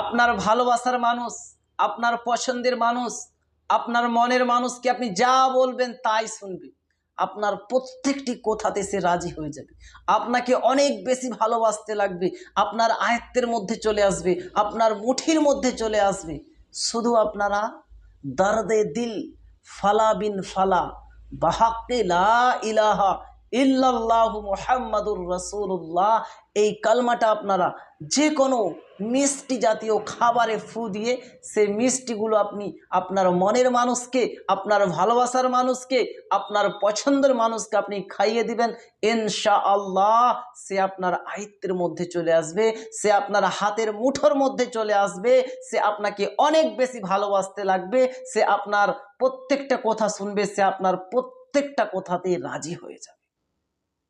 আপনার ভালোবাসার মানুষ, আপনার পছন্দের মানুষ, আপনার মনের মানুষকে আপনি যা বলবেন তাই শুনবে। আপনার প্রত্যেকটি কথাতে সে রাজি হয়ে যাবে। আপনাকে অনেক বেশি ভালোবাসতে লাগবে। আপনার আয়ত্তের মধ্যে চলে আসবে। আপনার মুঠির মধ্যে চলে আসবে। শুধু আপনারা দর্দে দিল ফালা বিন ফালা, বাহাক্কে লা ইলাহা ইল্লাল্লাহ মুহাম্মাদুর রাসূলুল্লাহ। এই কালমাটা আপনারা যে কোনো মিষ্টি জাতীয় খাবারে ফু দিয়ে সেই মিষ্টিগুলো আপনি আপনার মনের মানুষকে, আপনার ভালোবাসার মানুষকে, আপনার পছন্দের মানুষকে আপনি খাইয়ে দিবেন। ইনশা আল্লাহ সে আপনার আয়ত্তের মধ্যে চলে আসবে, সে আপনার হাতের মুঠোর মধ্যে চলে আসবে, সে আপনাকে অনেক বেশি ভালোবাসতে লাগবে, সে আপনার প্রত্যেকটা কথা শুনবে, সে আপনার প্রত্যেকটা কথাতেই রাজি হয়ে যাবে।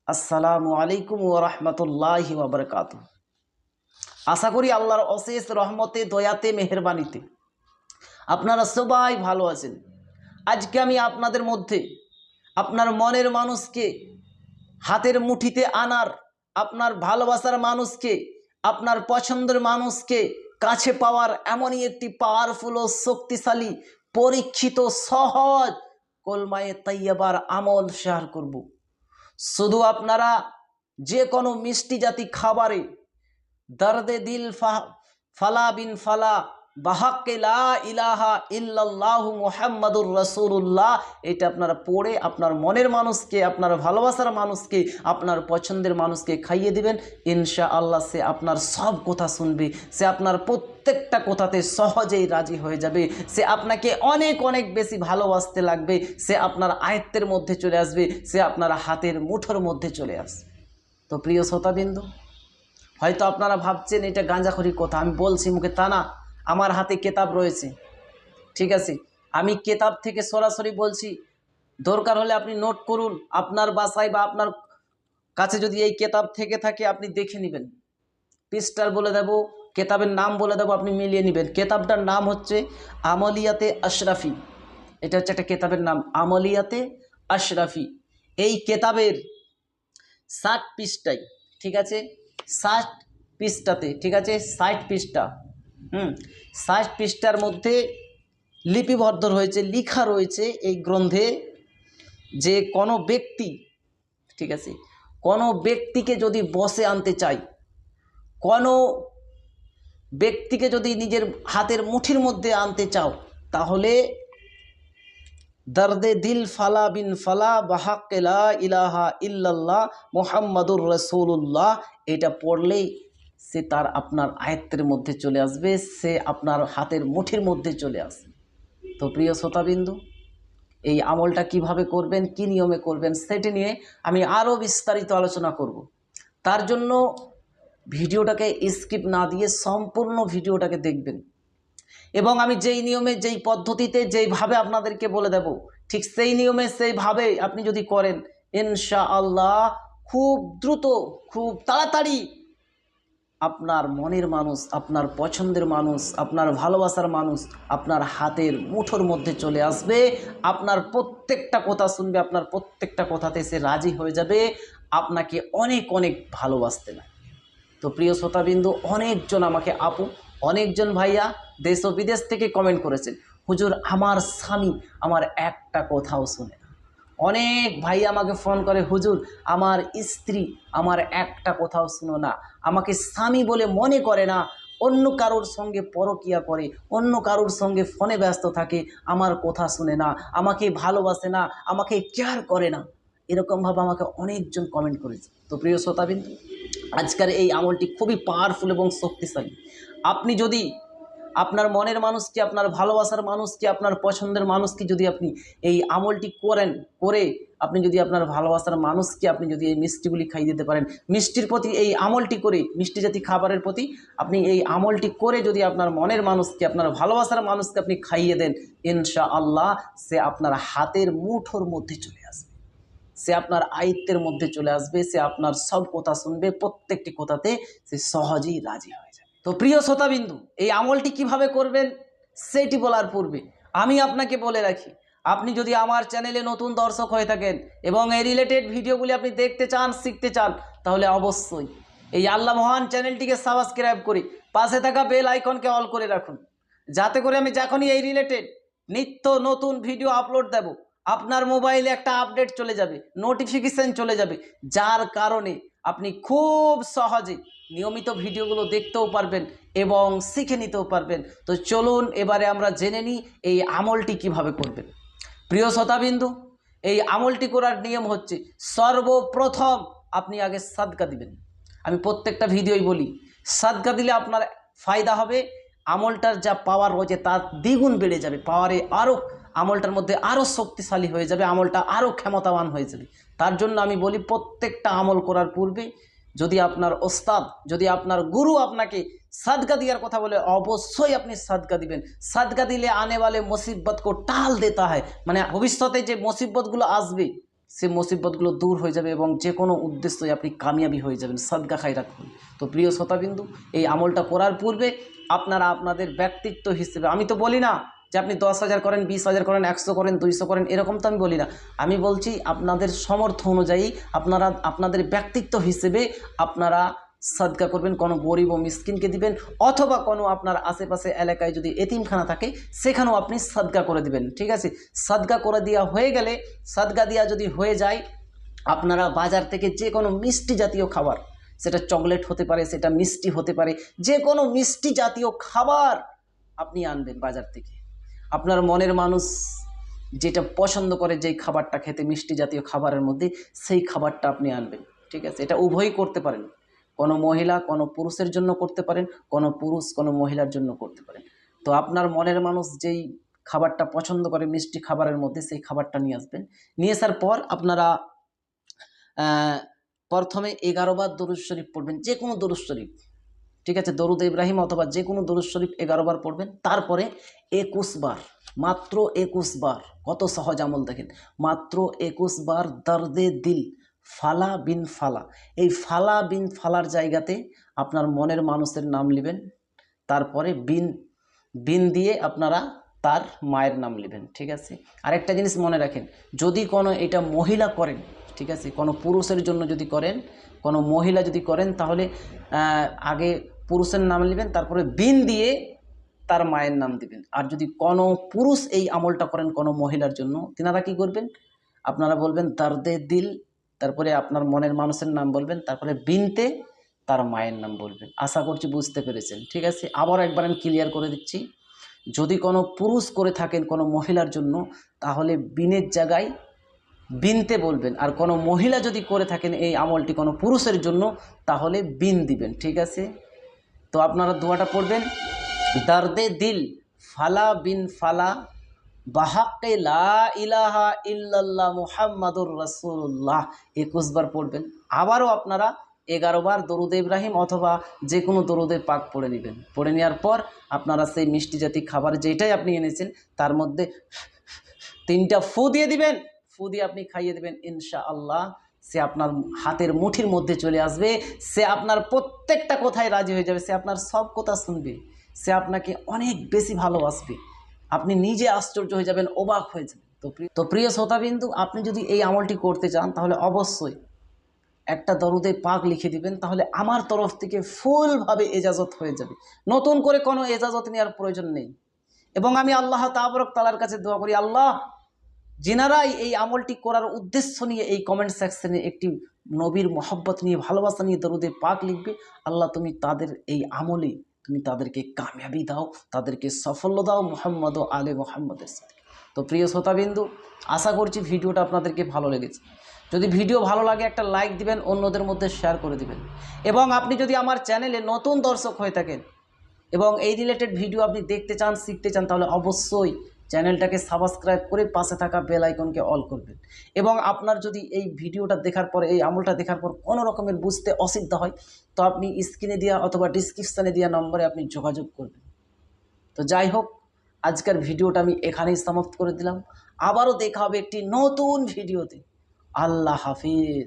আসসালামু আলাইকুম ও রহমতুল্লাহি ওবরকাত আশা করি আল্লাহর অশেষ রহমতে, দয়াতে, মেহরবানিতে আপনারা সবাই ভালো আছেন। আজকে আমি আপনাদের মধ্যে আপনার মনের মানুষকে, হাতের মুঠিতে আনার, আপনার ভালোবাসার মানুষকে, আপনার পছন্দের মানুষকে কাছে পাওয়ার এমনই একটি পাওয়ারফুল ও শক্তিশালী, পরীক্ষিত, সহজ, কলমায়ে তাইয়াবার আমল শেয়ার করব। শুধু আপনারা যে কোনো মিষ্টি জাতি খাবারে দর্দে দিল ফালা বিন ফালা বাহাক্কে লা ইলাহা ইল্লাল্লাহু মুহাম্মাদুর রাসূলুল্লাহ। এটা আপনারা পড়ে আপনার মনের মানুষকে, আপনার ভালোবাসার মানুষকে, আপনার পছন্দের মানুষকে খাইয়ে দিবেন। ইনশা আল্লাহ সে আপনার সব কথা শুনবে। সে আপনার প্রত্যেকটা কথাতে সহজেই রাজি হয়ে যাবে। সে আপনাকে অনেক অনেক বেশি ভালোবাসতে লাগবে। সে আপনার আয়ত্তের মধ্যে চলে আসবে। সে আপনার হাতের মুঠোর মধ্যে চলে আসবে। তো প্রিয় শ্রোতাবিন্দু, হয়তো আপনারা ভাবছেন এটা গাঁজাখড়ি কথা, আমি বলছি মুখে তা না। আমার হাতে কেতাব রয়েছে। ঠিক আছে? আমি কেতাব থেকে সরাসরি বলছি, দরকার হলে আপনি নোট করুন, আপনার বাসায় বা আপনার কাছে যদি এই কেতাব থেকে থাকে, আপনি দেখে নেবেন। পৃষ্ঠার বলে দেব, কেতাবের নাম বলে দেবো, আপনি মিলিয়ে নেবেন। কেতাবটার নাম হচ্ছে আমলিয়াতে আশরাফি। এটা হচ্ছে একটা কেতাবের নাম, আমলিয়াতে আশরাফি। এই কেতাবের ষাট পৃষ্ঠায় ঠিক আছে? ষাট পৃষ্ঠাতে, ঠিক আছে? ষাট পৃষ্ঠা। হুম, ষাট পৃষ্ঠার মধ্যে লিপিবদ্ধ রয়েছে, লিখা রয়েছে এই গ্রন্থে যে কোনো ব্যক্তি, ঠিক আছে, কোনো ব্যক্তিকে যদি বসে আনতে চাই কোনো ব্যক্তিকে যদি নিজের হাতের মুঠির মধ্যে আনতে চাও, তাহলে দর্দে দিল ফালা বিন ফালা বাহাক্কেলা ইলাহা ইল্লাল্লাহ মোহাম্মদুর রসুল্লাহ এটা পড়লেই সে তার আপনার আয়ত্তের মধ্যে চলে আসবে, সে আপনার হাতের মুঠির মধ্যে চলে আসবে। তো প্রিয় শ্রোতাবিন্দু, এই আমলটা কীভাবে করবেন, কি নিয়মে করবেন, সেটি নিয়ে আমি আরও বিস্তারিত আলোচনা করব। তার জন্য ভিডিওটাকে স্কিপ না দিয়ে সম্পূর্ণ ভিডিওটাকে দেখবেন। এবং আমি যেই নিয়মে, যেই পদ্ধতিতে, যেইভাবে আপনাদেরকে বলে দেব, ঠিক সেই নিয়মে, সেইভাবে আপনি যদি করেন ইনশা আল্লাহ খুব দ্রুত, খুব তাড়াতাড়ি আপনার মনের মানুষ, আপনার পছন্দের মানুষ, আপনার ভালোবাসার মানুষ আপনার হাতের মুঠোর মধ্যে চলে আসবে। আপনার প্রত্যেকটা কথা শুনবে, আপনার প্রত্যেকটা কথাতে সে রাজি হয়ে যাবে। আপনাকে অনেক অনেক ভালোবাসতে না। তো প্রিয় শ্রোতাবিন্দু, অনেকজন আমাকে আপু, অনেকজন ভাইয়া দেশ ও বিদেশ থেকে কমেন্ট করেছেন। হুজুর, আমার স্বামী আমার একটা কথাও শুনে না। অনেক ভাই আমাকে ফোন করে, হুজুর, আমার স্ত্রী আমার একটা কোথাও শুনো না। আমাকে স্বামী বলে মনে করে না, অন্য কারোর সঙ্গে পরকিয়া করে, অন্য কারোর সঙ্গে ফোনে ব্যস্ত থাকে, আমার কথা শুনে না, আমাকে ভালোবাসে না, আমাকে কেয়ার করে না। এরকমভাবে আমাকে অনেকজন কমেন্ট করেছে। তো প্রিয় শ্রোতাবিন্দু, আজকের এই আমলটি খুবই পাওয়ারফুল এবং শক্তিশালী। আপনি যদি আপনার মনের মানুষকে আপনার ভালোবাসার মানুষকে আপনার পছন্দের মানুষকে যদি আপনি এই আমলটি করেন, করে আপনি যদি আপনার ভালোবাসার মানুষকে আপনি যদি এই মিষ্টিগুলি খাইয়ে দিতে পারেন। মিষ্টির প্রতি এই আমলটি করে, মিষ্টি জাতি খাবারের প্রতি আপনি এই আমলটি করে যদি আপনার মনের মানুষকে আপনার ভালোবাসার মানুষকে আপনি খাইয়ে দেন ইনশা আল্লাহ সে আপনার হাতের মুঠোর মধ্যে চলে আসবে। সে আপনার আয়ত্তের মধ্যে চলে আসবে, সে আপনার সব কথা শুনবে, প্রত্যেকটি কথাতে সে সহজেই রাজি হয়ে তো প্রিয় শ্রোতাবিন্দু, এই আমলটি কীভাবে করবেন সেটি বলার পূর্বে আমি আপনাকে বলে রাখি, আপনি যদি আমার চ্যানেলে নতুন দর্শক হয়ে থাকেন এবং এই রিলেটেড ভিডিওগুলি আপনি দেখতে চান, শিখতে চান, তাহলে অবশ্যই এই আল্লাহ মহান চ্যানেলটিকে সাবস্ক্রাইব করে পাশে থাকা বেল আইকনকে অল করে রাখুন। যাতে করে আমি যখনই এই রিলেটেড নিত্য নতুন ভিডিও আপলোড দেব আপনার মোবাইলে একটা আপডেট চলে যাবে নোটিফিকেশান চলে যাবে, যার কারণে আপনি খুব সহজে নিয়মিত ভিডিওগুলো দেখতেও পারবেন এবং শিখে নিতেও পারবেন। তো চলুন এবারে আমরা জেনে নিই এই আমলটি কীভাবে করবেন। প্রিয় শতাবিন্দু এই আমলটি করার নিয়ম হচ্ছে সর্বপ্রথম আপনি আগে সাদকা দিবেন। আমি প্রত্যেকটা ভিডিওই বলি, সাদকা দিলে আপনার ফায়দা হবে, আমলটার যা পাওয়ার রয়েছে তার দ্বিগুণ বেড়ে যাবে পাওয়ারে আরও আমলটার মধ্যে আরও শক্তিশালী হয়ে যাবে, আমলটা আরও ক্ষমতাবান হয়ে যাবে। তার জন্য আমি বলি, প্রত্যেকটা আমল করার পূর্বে যদি আপনার ওস্তাদ, যদি আপনার গুরু আপনাকে সাদকা দেওয়ার কথা বলে, অবশ্যই আপনি সাদকা দিবেন। সাদকা দিলে আনে वाले মুসিবত কো টাল দেতা হয়। মানে ভবিষ্যতে যে মুসিবতগুলো আসবে সে মুসিবতগুলো দূর হয়ে যাবে এবং যে কোনো উদ্দেশ্যে আপনি কামিয়াবি হয়ে যাবেন। সাদকা খাই রাখুন। তো প্রিয় শ্রোতাবিন্দু, এই আমলটা করার পূর্বে আপনারা আপনাদের ব্যক্তিত্ব হিসেবে, আমি তো বলি না যে আপনি দশ হাজার করেন, বিশ হাজার করেন, একশো করেন, দুইশো করেন, এরকম তো আমি বলি না। আমি বলছি আপনাদের সমর্থ অনুযায়ী আপনারা, আপনাদের ব্যক্তিত্ব হিসেবে আপনারা সাদকা করবেন, কোনো গরিব ও মিসকিনকে দিবেন, অথবা কোনো আপনার আশেপাশে এলাকায় যদি এতিমখানা থাকে, সেখানেও আপনি সাদকা করে দিবেন, ঠিক আছে? সাদকা করে দেওয়া হয়ে গেলে সাদকা দেওয়া যদি হয়ে যায়, আপনারা বাজার থেকে যে কোনো মিষ্টি জাতীয় খাবার, সেটা চকলেট হতে পারে, সেটা মিষ্টি হতে পারে, যে কোনো মিষ্টি জাতীয় খাবার আপনি আনবেন বাজার থেকে। আপনার মনের মানুষ যেটা পছন্দ করে যেই খাবারটা খেতে, মিষ্টি জাতীয় খাবারের মধ্যে সেই খাবারটা আপনি আনবেন, ঠিক আছে? এটা উভয়ই করতে পারেন। কোনো মহিলা কোনো পুরুষের জন্য করতে পারেন, কোনো পুরুষ কোনো মহিলার জন্য করতে পারেন। তো আপনার মনের মানুষ যেই খাবারটা পছন্দ করে, মিষ্টি খাবারের মধ্যে সেই খাবারটা নিয়ে আসবেন। নিয়ে আসার পর আপনারা প্রথমে এগারো বার দরুদ শরীফ পড়বেন যে কোনো দরুদ শরীফ। ঠিক আছে? দরুদ ইব্রাহিম অথবা যে কোনো দরুদ শরীফ এগারো বার পড়বেন। তারপরে একুশ বার, মাত্র একুশ বার, কত সহজ আমল দেখেন। মাত্র একুশ বার দর্দে দিল, ফালা বিন ফালা। এই ফালা বিন ফালার জায়গাতে আপনার মনের মানুষের নাম নেবেন তারপরে বিন বিন দিয়ে আপনারা তার মায়ের নাম নেবেন ঠিক আছে? আরেকটা জিনিস মনে রাখেন, যদি কোনো এটা মহিলা করেন, ঠিক আছে? কোনো পুরুষের জন্য যদি করেন, কোনো মহিলা যদি করেন, তাহলে আগে পুরুষের নাম নেবেন, তারপরে বিন দিয়ে তার মায়ের নাম দিবেন। আর যদি কোনো পুরুষ এই আমলটা করেন কোনো মহিলার জন্য, তিনারা কি করবেন? আপনারা বলবেন, দর্দে দিল। তারপরে আপনার মনের মানুষের নাম বলবেন, তারপরে বিনতে তার মায়ের নাম বলবেন। আশা করছি বুঝতে পেরেছেন। ঠিক আছে আবার একবার আমি ক্লিয়ার করে দিচ্ছি। যদি কোনো পুরুষ করে থাকেন কোনো মহিলার জন্য, তাহলে বিনের জায়গায় বিনতে বলবেন। আর কোনো মহিলা যদি করে থাকেন এই আমলটি কোনো পুরুষের জন্য, তাহলে বিন দিবেন। ঠিক আছে? তো আপনারা দোয়াটা পড়বেন, দর্দে দিল ফালা বিন ফালা, বাহাক্কে লা ইলাহা ইল্লাল্লাহ মুহাম্মাদুর রাসূলুল্লাহ একুশ বার পড়বেন। আবারও আপনারা এগারো বার দরুদ ইব্রাহিম অথবা যে কোনো দরুদের পাক পড়ে নেবেন। পড়ে নেওয়ার পর আপনারা সেই মিষ্টি জাতি খাবার যেটাই আপনি এনেছেন, তার মধ্যে তিনটা ফু দিয়ে দিবেন। ফু দিয়ে আপনি খাইয়ে দেবেন ইনশা আল্লাহ সে আপনার হাতের মুঠির মধ্যে চলে আসবে, সে আপনার প্রত্যেকটা কথায় রাজি হয়ে যাবে, সে আপনার সব কথা শুনবে, সে আপনাকে অনেক বেশি ভালোবাসবে। আপনি নিজে আশ্চর্য হয়ে যাবেন, অবাক হয়ে যাবেন। তো প্রিয় তো প্রিয় শ্রোতাবিন্দু, আপনি যদি এই আমলটি করতে চান, তাহলে অবশ্যই একটা দরুদে পাক লিখে দিবেন, তাহলে আমার তরফ থেকে ফুলভাবে এজাজত হয়ে যাবে। নতুন করে কোনো এজাজত নেওয়ার প্রয়োজন নেই। এবং আমি আল্লাহ তাবরক তালার কাছে দোয়া করি, আল্লাহ যিনারাই এই আমলটি করার উদ্দেশ্য নিয়ে এই কমেন্ট সেকশনে একটি নবীর মহব্বত নিয়ে ভালোবাসা নিয়ে দরুদে পাক লিখবে, আল্লাহ তুমি তাদের এই আমলে তুমি তাদেরকে কামিয়াবি দাও, তাদেরকে সাফল্য দাও মোহাম্মদ ও আলে মোহাম্মদের সাথে। তো প্রিয় শ্রোতাবিন্দু, আশা করছি ভিডিওটা আপনাদেরকে ভালো লেগেছে। যদি ভিডিও ভালো লাগে একটা লাইক দিবেন, অন্যদের মধ্যে শেয়ার করে দিবেন। এবং আপনি যদি আমার চ্যানেলে নতুন দর্শক হয়ে থাকেন এবং এই রিলেটেড ভিডিও আপনি দেখতে চান, শিখতে চান, তাহলে অবশ্যই চ্যানেলটাকে সাবস্ক্রাইব করে পাশে থাকা বেল আইকনকে অল করবেন। এবং আপনার যদি এই ভিডিওটা দেখার পর, এই আমলটা দেখার পর কোনো রকমের বুঝতে অসুবিধা হয়, তো আপনি স্ক্রিনে দেওয়া অথবা ডিসক্রিপশানে দেওয়া নম্বরে আপনি যোগাযোগ করবেন। তো যাই হোক, আজকের ভিডিওটা আমি এখানেই সমাপ্ত করে দিলাম। আবারও দেখা হবে একটি নতুন ভিডিওতে। আল্লাহ হাফিজ।